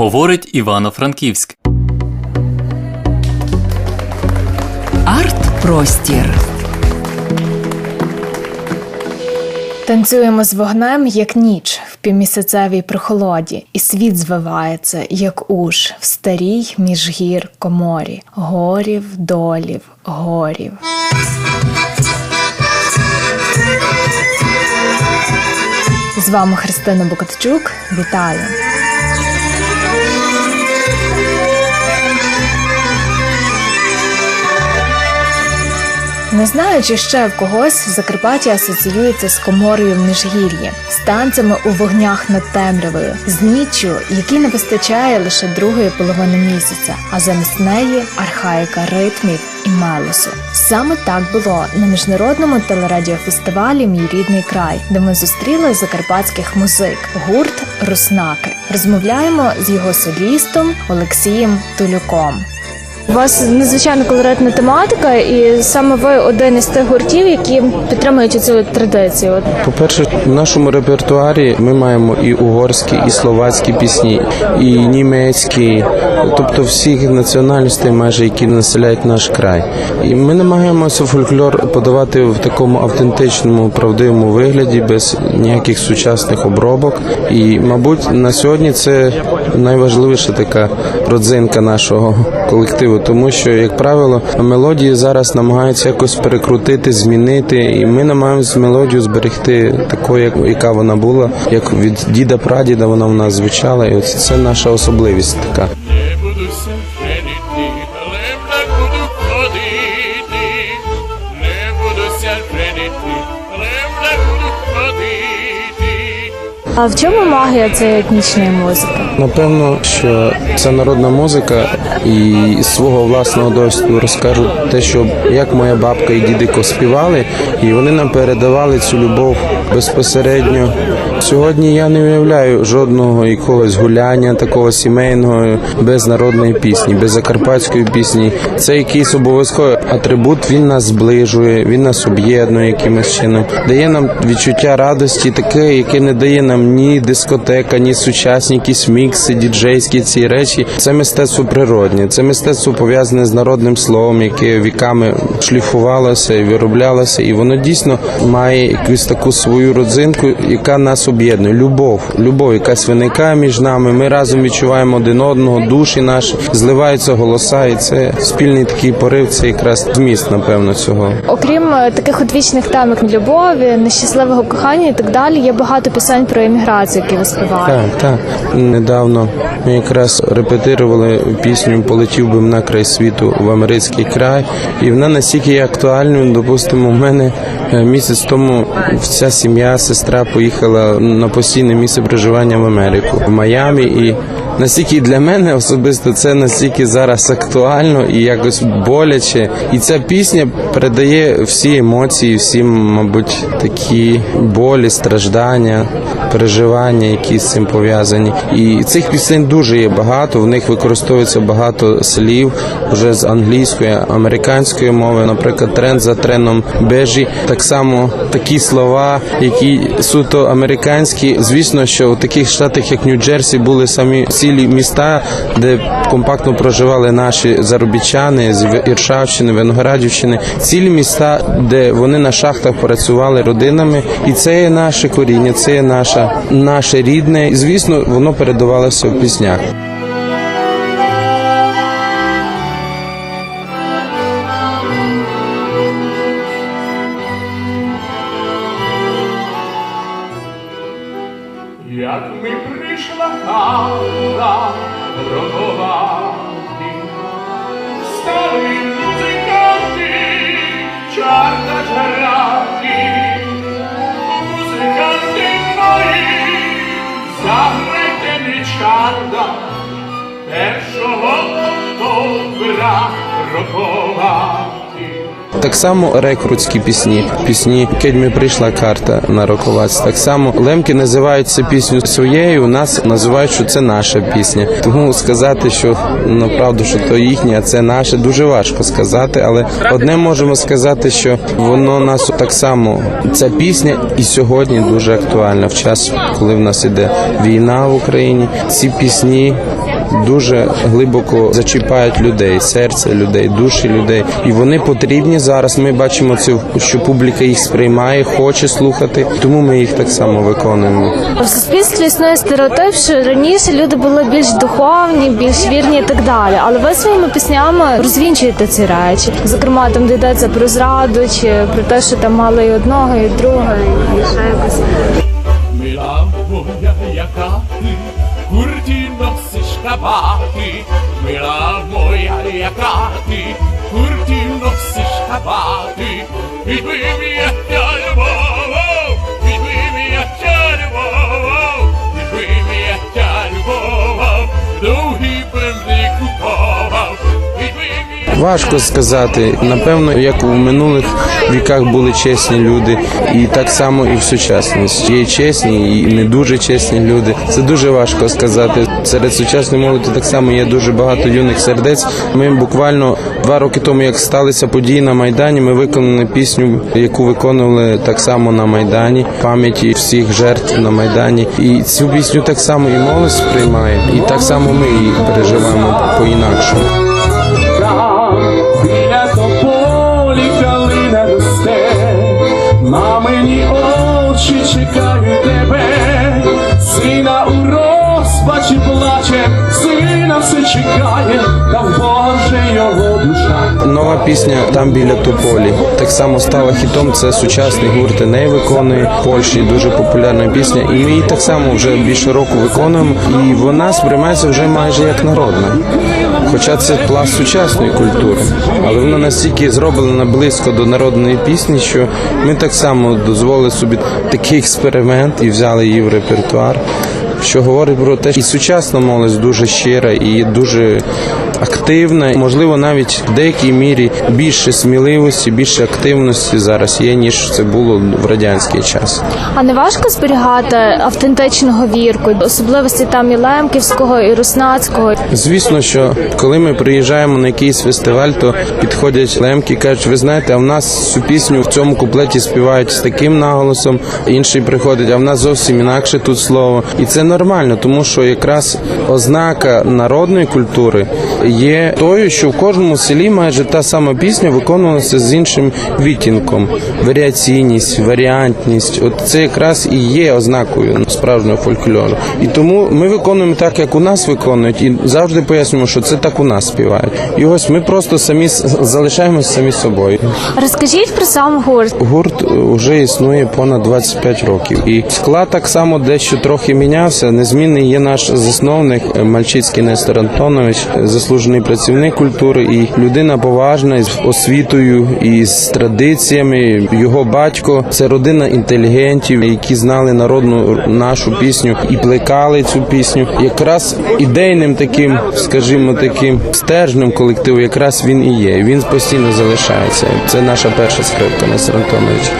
говорить Івано-Франківськ. Арт-простір. Танцюємо з вогнем, як ніч в півмісяцевій прохолоді, і світ звивається, як уж в старій міжгір коморі, горів, долів, горів. З вами Христина Бокатчук. Вітаю! Не знаю, чи ще в когось Закарпаття асоціюється з коморою в Міжгір'ї, з танцями у вогнях над темрявою, з ніччю, якій не вистачає лише другої половини місяця, а замість неї архаїка ритмів і мелосу. Саме так було на міжнародному телерадіофестивалі Мій рідний край, де ми зустріли закарпатських музик гурт Руснаки. Розмовляємо з його солістом Олексієм Тулюком. У вас надзвичайно колоритна тематика, і саме ви один із тих гуртів, які підтримують цю традицію. По-перше, в нашому репертуарі ми маємо і угорські, і словацькі пісні, і німецькі, тобто всіх національностей, майже які населяють наш край. І ми намагаємося фольклор подавати в такому автентичному, правдивому вигляді, без ніяких сучасних обробок. І, мабуть, на сьогодні це найважливіша така родзинка нашого колективу, тому що, як правило, мелодії зараз намагаються якось перекрутити, змінити, і ми намагаємося мелодію зберегти такою, як яка вона була, як від діда прадіда вона в нас звучала, і ось це наша особливість така. А в чому магія цієї етнічної музики? Напевно, що це народна музика, і з свого власного досвіду розкажу те, що як моя бабка і дідико співали, і вони нам передавали цю любов безпосередньо. Сьогодні я не уявляю жодного якогось гуляння такого сімейного без народної пісні, без закарпатської пісні. Це якийсь обов'язковий атрибут. Він нас зближує, він нас об'єднує якимось чином, дає нам відчуття радості, таке, яке не дає нам ні дискотека, ні сучасні якісь мікси, діджейські ці речі. Це мистецтво природнє, це мистецтво пов'язане з народним словом, яке віками шліфувалося і вироблялося, і воно дійсно має якусь таку свою родзинку, яка нас об'єднує. Любов, любов, якась виникає між нами. Ми разом відчуваємо один одного, душі наші, зливаються голоса, і це спільний такий порив. Це якраз зміст, напевно, цього. Окрім е, таких от вічних тем, як любові, нещасливого кохання і так далі, є багато пісень про еміграцію, які ви співаєте. Так, так. Недавно ми якраз репетирували пісню Полетів би на край світу в Америцький край, і вона настільки є актуальною. Допустимо, у мене е, місяць тому вся сім'я, сестра поїхала на постійне місце проживання в Америку, в Майамі. І настільки для мене особисто це настільки зараз актуально і якось боляче. І ця пісня передає всі емоції, всі, мабуть, такі болі, страждання, переживання, які з цим пов'язані. І цих пісень дуже є багато. В них використовується багато слів вже з англійської, американської мови. Наприклад, тренд за трендом бежі. Так само такі слова, які суто американські. Звісно, що у таких штатах, як Нью-Джерсі, були самі цілі міста, де компактно проживали наші заробітчани з Іршавщини, Виноградівщини. Цілі міста, де вони на шахтах працювали родинами, і це є наше коріння, це є наша, наше рідне. І звісно, воно передавалося в піснях. Так само рекрутські пісні, пісні «Кедьми прийшла карта на роковаць. Так само лемки називають цю пісню своєю. У нас називають, що це наша пісня. Тому сказати, що ну правду, що то їхнє, а це наше, дуже важко сказати. Але одне можемо сказати, що воно нас так само ця пісня і сьогодні дуже актуальна в час, коли в нас іде війна в Україні. Ці пісні дуже глибоко зачіпають людей, серце людей, душі людей. І вони потрібні зараз. Ми бачимо це, що публіка їх сприймає, хоче слухати, тому ми їх так само виконуємо. В суспільстві існує стереотип, що раніше люди були більш духовні, більш вірні і так далі. Але ви своїми піснями розвінчуєте ці речі. Зокрема, там де йдеться про зраду чи про те, що там мали і одного, і другого, і ще якось. Мила моя, яка носиш кабати, мила моя, яка ти, курті носиш кабати, відби я тя любов, відби я тя любов, відби я тя любов, довгі відби я Важко сказати. Напевно, як у минулих віках були чесні люди, і так само і в сучасності. Є чесні і не дуже чесні люди. Це дуже важко сказати. Серед сучасної молоді так само є дуже багато юних сердець. Ми буквально два роки тому, як сталися події на майдані, ми виконали пісню, яку виконували так само на майдані, пам'яті всіх жертв на майдані. І цю пісню так само і молодь сприймає, і так само ми її переживаємо по інакшому. Очі все чекає, та Боже його душа. Нова пісня там біля тополі так само стала хітом. Це сучасний гурт Еней виконує в Польщі. Дуже популярна пісня, і ми її так само вже більше року виконуємо. І вона сприймається вже майже як народна. Хоча це пласт сучасної культури, але вона настільки зроблена близько до народної пісні, що ми так само дозволили собі такий експеримент і взяли її в репертуар. Що говорить про те, що і сучасна молодь дуже щира і дуже активна. Можливо, навіть в деякій мірі більше сміливості, більше активності зараз є, ніж це було в радянський час. А не важко зберігати автентичну говірку, особливості там і Лемківського, і Руснацького. Звісно, що коли ми приїжджаємо на якийсь фестиваль, то підходять лемки, кажуть, ви знаєте, а в нас цю пісню в цьому куплеті співають з таким наголосом, інший приходить, а в нас зовсім інакше тут слово. І це нормально, тому що якраз ознака народної культури є тою, що в кожному селі майже та сама пісня виконувалася з іншим відтінком. Варіаційність, варіантність. От це якраз і є ознакою справжнього фольклору. І тому ми виконуємо так, як у нас виконують, і завжди пояснюємо, що це так у нас співають. І ось ми просто самі залишаємося самі собою. Розкажіть про сам гурт. Гурт вже існує понад 25 років, і склад так само дещо трохи мінявся. Незмінний є наш засновник е, Мальчицький Нестор Антонович, е, заслужений працівник культури і людина поважна із освітою і з традиціями. Його батько це родина інтелігентів, які знали народну нашу пісню і плекали цю пісню. Якраз ідейним таким, скажімо, таким стержнем колективу, якраз він і є. Він постійно залишається. Це наша перша скрипка Нестор Антонович.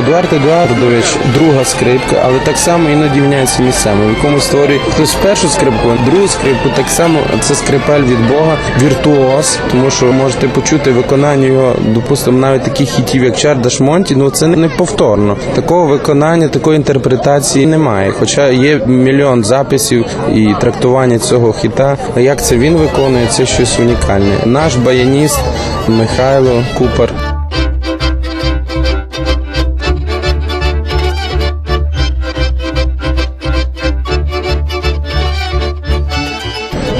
Едуард Едуардович друга скрипка, але так само іноді міняється місцями. В якому створює хтось першу скрипку, другу скрипку, так само це скрипаль від Бога, віртуоз, тому що можете почути виконання його, допустимо, навіть таких хітів, як Чардаш Монті, ну це не повторно. Такого виконання, такої інтерпретації немає. Хоча є мільйон записів і трактування цього хіта. Як це він виконує, це щось унікальне. Наш баяніст Михайло Купар.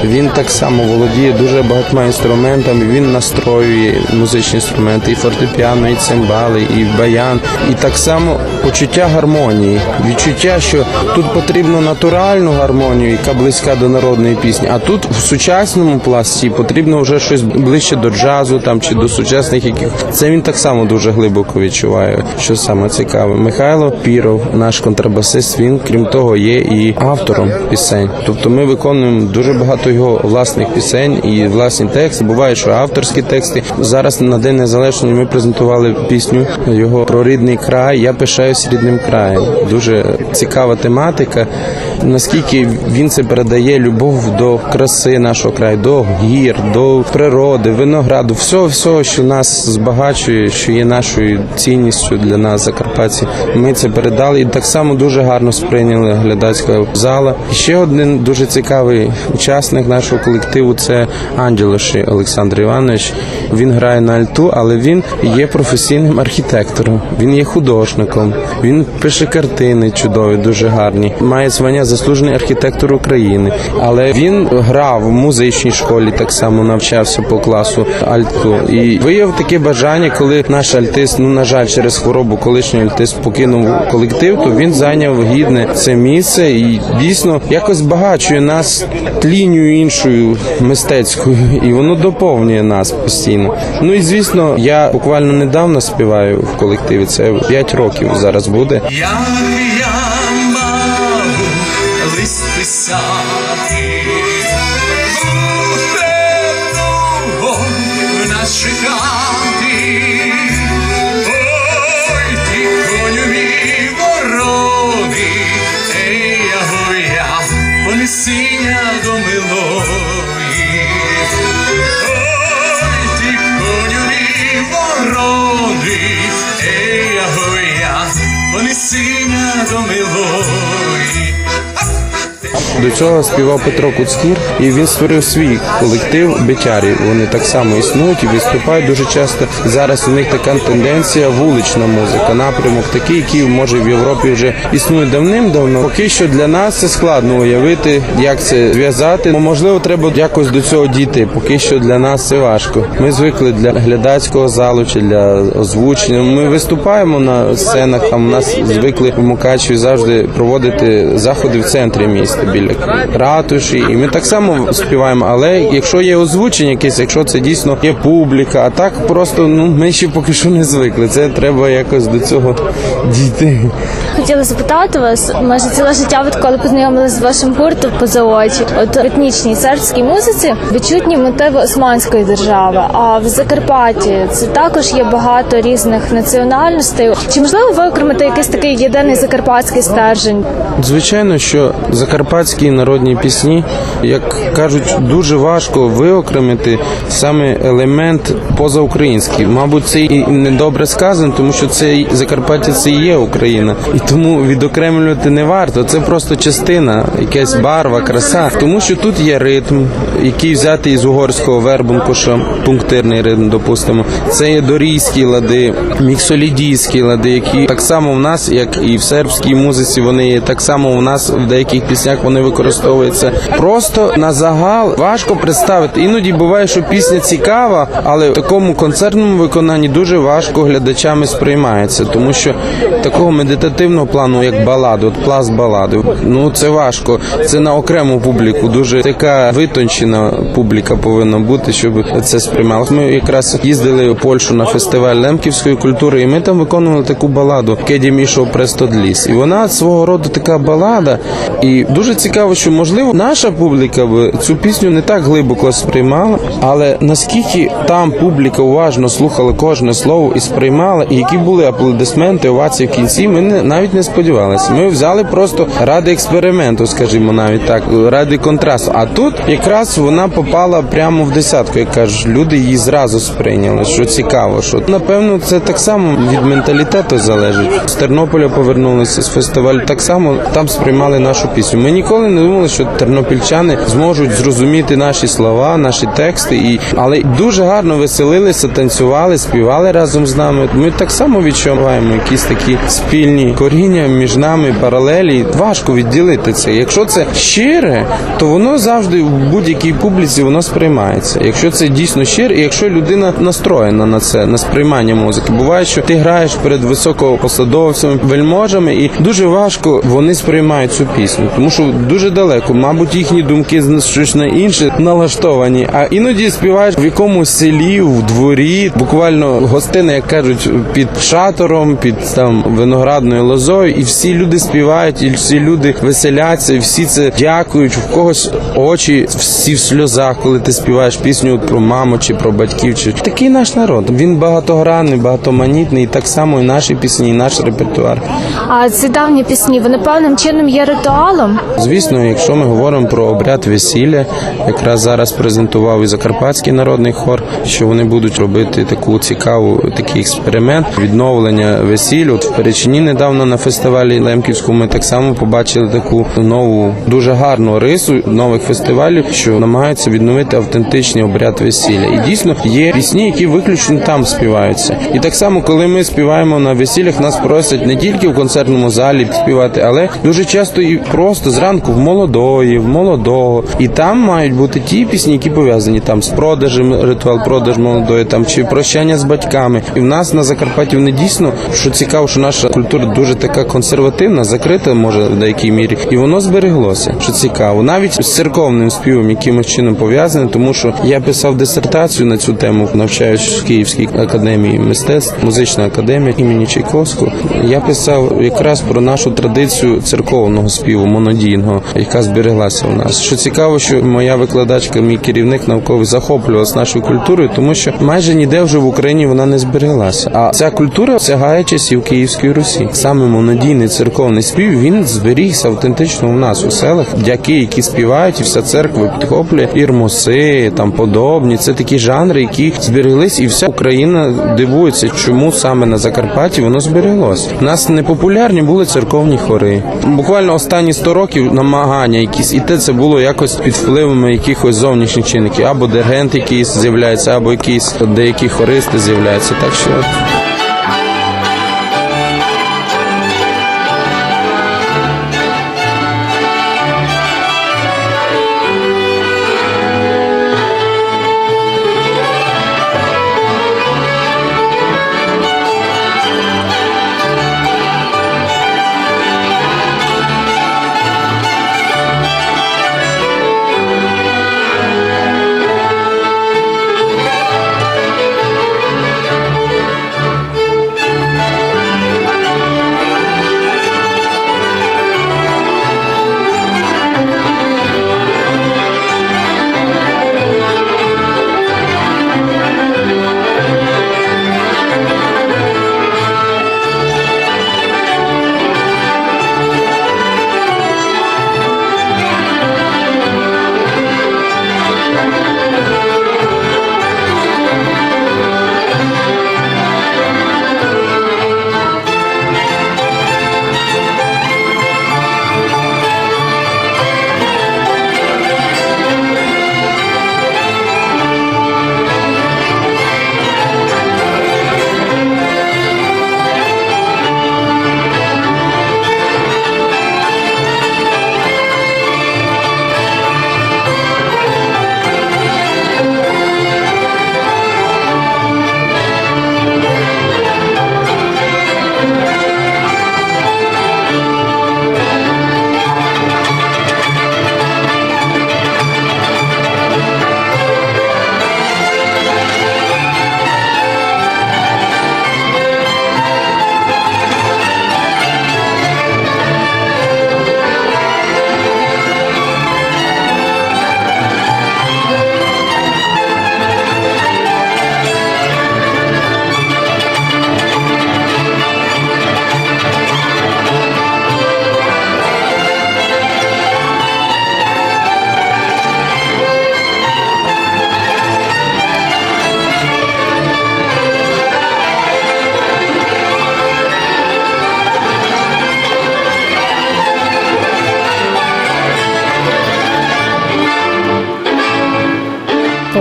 Він так само володіє дуже багатьма інструментами. Він настроює музичні інструменти, і фортепіано, і цимбали, і баян, і так само почуття гармонії, відчуття, що тут потрібно натуральну гармонію, яка близька до народної пісні. А тут в сучасному пласті потрібно вже щось ближче до джазу там чи до сучасних яких це він так само дуже глибоко відчуває. Що саме цікаве, Михайло Піров, наш контрабасист. Він крім того є і автором пісень. Тобто ми виконуємо дуже багато його його власних пісень і власні тексти. Буває, що авторські тексти. Зараз на День Незалежності ми презентували пісню його про рідний край. Я пишаюсь рідним краєм. Дуже цікава тематика. Наскільки він це передає любов до краси нашого краю, до гір, до природи, винограду, всього, всього, що нас збагачує, що є нашою цінністю для нас, закарпатці. Ми це передали і так само дуже гарно сприйняли глядацька зала. Ще один дуже цікавий учасник нашого колективу це Анділоші Олександр Іванович. Він грає на альту, але він є професійним архітектором. Він є художником. Він пише картини чудові, дуже гарні. Має звання заслужений архітектор України. Але він грав в музичній школі, так само навчався по класу альту. І виявив таке бажання, коли наш альтист, ну на жаль, через хворобу колишній альтист покинув колектив, то він зайняв гідне це місце і дійсно якось збагачує нас тлінню іншою мистецькою, і воно доповнює нас постійно. Ну і звісно, я буквально недавно співаю в колективі. Це 5 років зараз буде. Я, я мав лист писати, До цього співав Петро Куцкір, і він створив свій колектив Бетярі. Вони так само існують і виступають дуже часто. Зараз у них така тенденція вулична музика, напрямок такий, який може в Європі вже існує давним-давно. Поки що для нас це складно уявити, як це зв'язати. Ну, Можливо, треба якось до цього дійти. Поки що для нас це важко. Ми звикли для глядацького залу чи для озвучення. Ми виступаємо на сценах. Там у нас звикли в Мукачеві завжди проводити заходи в центрі міста біля ратуші. І ми так само співаємо. Але якщо є озвучення якесь, якщо це дійсно є публіка, а так просто ну ми ще поки що не звикли. Це треба якось до цього дійти. Хотіла запитати вас, майже ціле життя відколи познайомилися з вашим гуртом поза очі. От в етнічній сербській музиці відчутні мотиви Османської держави. А в Закарпатті це також є багато різних національностей. Чи можливо ви окремите якийсь такий єдиний закарпатський стержень? Звичайно, що закарпатські народні пісні, як кажуть, дуже важко виокремити саме елемент позаукраїнський. Мабуть, це і недобре сказано, тому що це Закарпаття це і є Україна, і тому відокремлювати не варто. Це просто частина, якась барва, краса. Тому що тут є ритм, який взятий із угорського вербункуша, пунктирний ритм, допустимо. Це є дорійські лади, міксолідійські лади, які так само в нас, як і в сербській музиці, вони є так само у нас в деяких піснях вони використовуються. Просто на загал важко представити. Іноді буває, що пісня цікава, але в такому концертному виконанні дуже важко глядачами сприймається, тому що такого медитативного плану, як баладу, от пласт балади, ну це важко. Це на окрему публіку. Дуже така витончена публіка повинна бути, щоб це сприймалося. Ми якраз їздили у Польщу на фестиваль лемківської культури, і ми там виконували таку баладу Кеді Мішо Престодліс. І вона свого роду така балада. І дуже цікаво, що можливо наша публіка б цю пісню не так глибоко сприймала, але наскільки там публіка уважно слухала кожне слово і сприймала, і які були аплодисменти, овації в кінці, ми не, навіть не сподівалися. Ми взяли просто ради експерименту, скажімо, навіть так, ради контрасту. А тут якраз вона попала прямо в десятку, як кажуть, люди її зразу сприйняли. Що цікаво, що напевно це так само від менталітету залежить. З Тернополя повернулися з фестивалю. Так само там сприймали нашу пісню. Ми ніколи не думали, що тернопільчани зможуть зрозуміти наші слова, наші тексти, і але дуже гарно веселилися, танцювали, співали разом з нами. Ми так само відчуваємо якісь такі спільні коріння між нами, паралелі. Важко відділити це. Якщо це щире, то воно завжди в будь-якій публіці воно сприймається. Якщо це дійсно щире, і якщо людина настроєна на це, на сприймання музики, буває, що ти граєш перед високопосадовцями, вельможами, і дуже важко вони сприймають цю пісню, тому що дуже далеко. Мабуть, їхні думки щось на інше налаштовані. А іноді співаєш в якомусь селі, в дворі, буквально гостини, як кажуть, під шатором, під там виноградною лозою, і всі люди співають, і всі люди веселяться, і всі це дякують. В когось очі всі в сльозах, коли ти співаєш пісню про маму чи про батьків. Чи такий наш народ. Він багатогранний, багатоманітний, і так само і наші пісні, і наш репертуар. А ці давні пісні вони певним чином є ритуалом. Звісно, якщо ми говоримо про обряд весілля, якраз зараз презентував і Закарпатський народний хор, що вони будуть робити таку цікаву такий експеримент відновлення весіль. От в Перечині недавно на фестивалі Лемківському ми так само побачили таку нову дуже гарну рису нових фестивалів, що намагаються відновити автентичний обряд весілля. І дійсно є пісні, які виключно там співаються. І так само, коли ми співаємо на весіллях, нас просять не тільки в концертному залі співати, але дуже часто і просто зранку в молодої, в молодого. І там мають бути ті пісні, які пов'язані там з продажем, ритуал продаж молодої, там чи прощання з батьками. І в нас на Закарпатті вони дійсно, що цікаво, що наша культура дуже така консервативна, закрита, може в деякій мірі, і воно збереглося. Що цікаво, навіть з церковним співом якимось чином пов'язане, тому що я писав дисертацію на цю тему, навчаюсь в Київській академії мистецтв, музична академія імені Чайковського. Я писав якраз про нашу традицію церковного співу, монодійного, яка збереглася у нас. Що цікаво, що моя викладачка, мій керівник науковий захоплювався нашою культурою, тому що майже ніде вже в Україні вона не збереглася. А ця культура сягає часів Київської Русі. Саме монодійний церковний спів він зберігся автентично у нас у селах. Дяки, які співають, і вся церква підхоплює ірмоси, там подобні. Це такі жанри, які збереглись, і вся Україна дивується, чому саме на Закарпатті воно збереглось. У нас не популярні були церковні хори. Буквально останні 100 років намагання якісь, і те це було якось під впливами якихось зовнішніх чинників, або диригент якийсь з'являється, або якісь деякі хористи з'являються. Так що.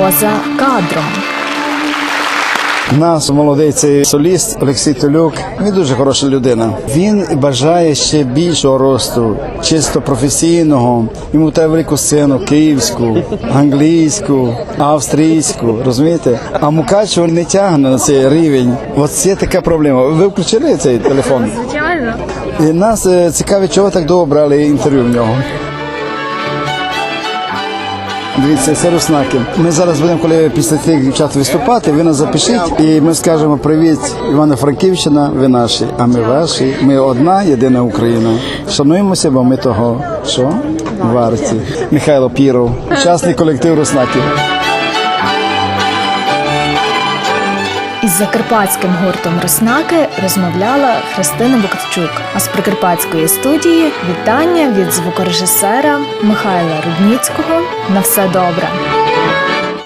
Поза кадром. Нас молодий цей соліст Олексій Толюк. Він дуже хороша людина. Він бажає ще більшого росту, чисто професійного. Йому треба велику сцену київську, англійську, австрійську. Розумієте? А Мукачево не тягне на цей рівень. От це така проблема. Ви включили цей телефон? Звичайно. І нас е, цікавить, чого так довго брали інтерв'ю в нього. Дивіться, це руснаки. Ми зараз будемо, коли після тих дівчат виступати, ви нас запишіть, і ми скажемо привіт, Івано-Франківщина, ви наші, а ми ваші. Ми одна єдина Україна. Шануємося, бо ми того, що варті. Михайло Піров, учасник колективу Руснаків. Закарпатським гуртом Роснаки розмовляла Христина Бокарчук. А з прикарпатської студії вітання від звукорежисера Михайла Рудніцького. На все добре.